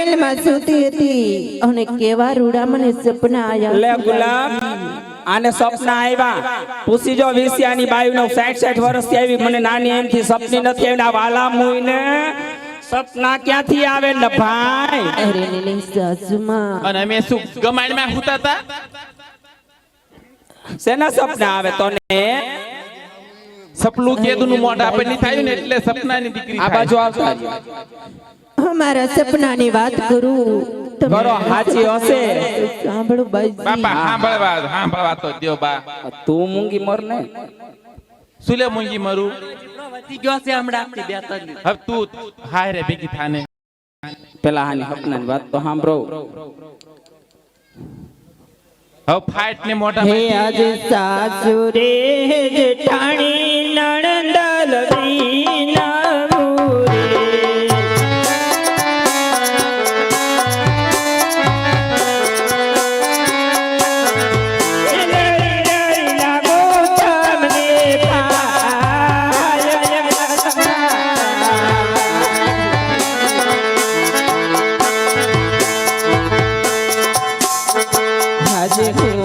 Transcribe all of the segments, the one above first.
મોબાઈલમાં સૂતી હતી અને કેવા રૂડા મને સપના આયા લે ગુલાબ આને સપના આવ્યા પૂછી જો વિસિયાની બાયુ નો 60 60 વર્ષથી આવી. મને નાની એમથી સપની નથી આવી આ વાલા મુઈને સપના ક્યાંથી આવે ને ભાઈ? અરે ને સાસુમાં. અને અમે શું ગમાણમાં હુતા હતા? સેના સપના આવે તને? સપલું કેદુનું મોઢ આપણે થાય ને એટલે સપનાની દીકરી આ બાજુ આવતા જ. અમારા સપનાની વાત કરું. તમે કરો, હશે. સાંભળો બાઈ. બાપા સાંભળવા સાંભળવા તો દ્યો બા. તું મૂંગી મર ને. સુલે મુંગી મરું? વધી ગયો છે હમણાં બે ત્રણ હવે તું હાય રે ભેગી થાને. પેલા આની સપનાની વાત તો સાંભળો. હવે ફાઈટ ને મોટા હે આજ સાસુ રે આજે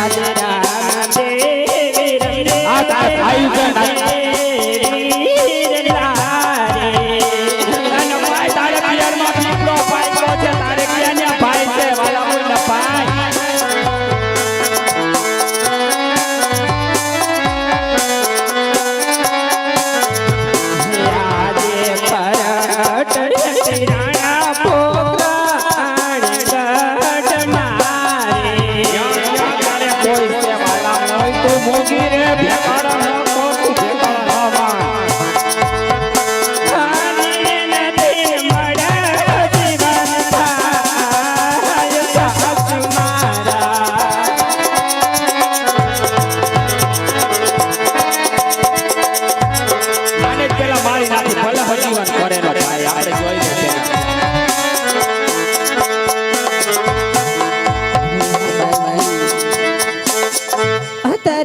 આ તાર ભાઈ છે,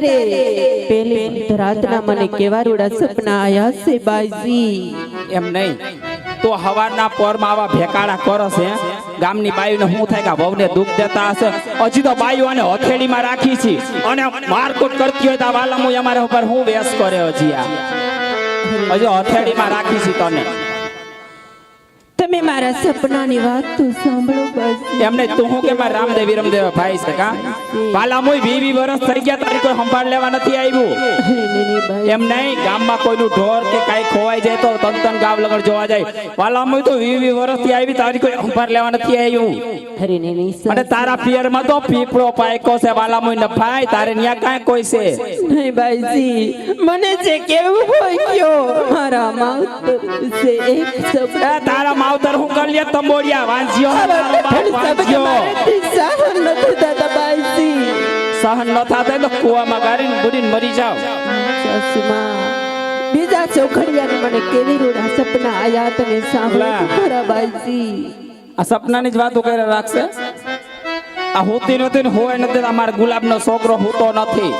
અત્યારે પેલી રાતના મને કેવા રૂડા સપના આયા છે બાઈજી. એમ નહીં. તો હવાના પોરમાં આવા ભેકાડા કરો છે ગામની બાયુને શું થાય કે વહુને દુઃખ દેતા હશે? હજી તો બાયુ આને હથેળીમાં રાખી છે. અને મારકુટ કરતી હોય તો આ વાલામુ અમારા ઉપર હું વેસ કરે હજી આ? હજી હથેળીમાં રાખી છે તને. તમે મારા સપનાની વાત તો સાંભળો બસ એમને તું હું કે મારા રામદેવ વિરમદેવ ભાઈ છે કા? વાલામુ વી વી વર્ષ થઈ ગયા તારી કોઈ સંભાળ લેવા નથી આવ્યું. એમ નહીં ગામમાં કોઈનું ઢોર કે કાંઈ ખોવાઈ જાય તો તન તન ગાવ લગડ જોવા જાય. વાલામુ તો વી વી વર્ષથી આવી તારી કોઈ સંભાળ લેવા નથી આવ્યું. અને તારા પિયરમાં તો પીપળો પાયકો છે વાલામુઈ ને ભાઈ તારે ન્યા કાંઈ કોઈ છે? નહીં ભાઈજી મને જે કેવું હોય કયો. મારા માવતર છે એક સપના. તારા માવતર હું કરી લે તંબોડિયા વાંચ્યો વાંચ્યો સહન નથી બાઈજી સહન ન થાતા તો કુવામાં ગારીને બુડીને મરી જાવ બીજા ચોખડિયાને મને કેવી રૂડા સપના આયા તને સાંભળો ખરા બાઈજી આ સપનાની જ વાતો કરે રાખશે? આ હોતી નથી ને હોય નથી અમારા ગુલાબનો છોકરો હોતો નથી.